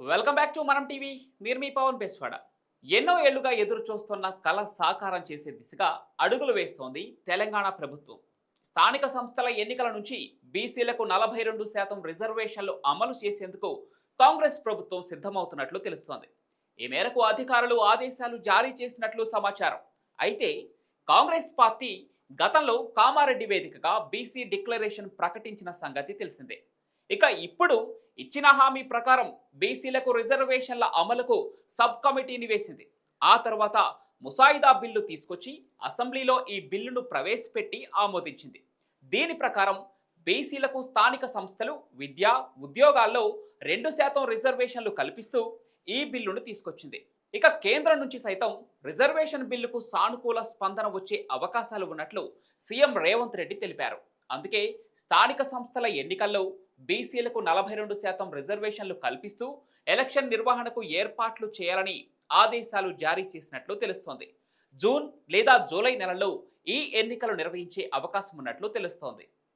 Welcome back to Manam TV నేను మీ పవన్ బెస్వాడ. ఎన్నో ఏళ్ళుగా ఎదురు చూస్తున్న కళ సాకారం చేసే దిశగా అడుగులు వేస్తోంది తెలంగాణ ప్రభుత్వం. స్థానిక సంస్థల ఎన్నికల నుంచి బీసీలకు నలభై రెండు శాతం రిజర్వేషన్లు అమలు చేసేందుకు కాంగ్రెస్ ప్రభుత్వం సిద్ధమవుతున్నట్లు తెలుస్తోంది. ఈ మేరకు అధికారులు ఆదేశాలు జారీ చేసినట్లు సమాచారం. అయితే కాంగ్రెస్ పార్టీ గతంలో కామారెడ్డి వేదికగా బీసీ డిక్లరేషన్ ప్రకటించిన సంగతి తెలిసిందే. ఇక ఇప్పుడు ఇచ్చిన హామీ ప్రకారం బీసీలకు రిజర్వేషన్ల అమలుకు సబ్ కమిటీని వేసింది. ఆ తర్వాత ముసాయిదా బిల్లు తీసుకొచ్చి అసెంబ్లీలో ఈ బిల్లును ప్రవేశపెట్టి ఆమోదించింది. దీని ప్రకారం బీసీలకు స్థానిక సంస్థలు విద్య ఉద్యోగాల్లో రెండు శాతం రిజర్వేషన్లు కల్పిస్తూ ఈ బిల్లును తీసుకొచ్చింది. ఇక కేంద్రం నుంచి సైతం రిజర్వేషన్ బిల్లుకు సానుకూల స్పందన వచ్చే అవకాశాలు ఉన్నట్లు సీఎం రేవంత్ రెడ్డి తెలిపారు. అందుకే స్థానిక సంస్థల ఎన్నికల్లో బీసీలకు నలభై రెండు శాతం రిజర్వేషన్లు కల్పిస్తూ ఎలక్షన్ నిర్వహణకు ఏర్పాట్లు చేయాలని ఆదేశాలు జారీ చేసినట్లు తెలుస్తోంది. జూన్ లేదా జూలై నెలలో ఈ ఎన్నికలు నిర్వహించే అవకాశం ఉన్నట్లు తెలుస్తోంది.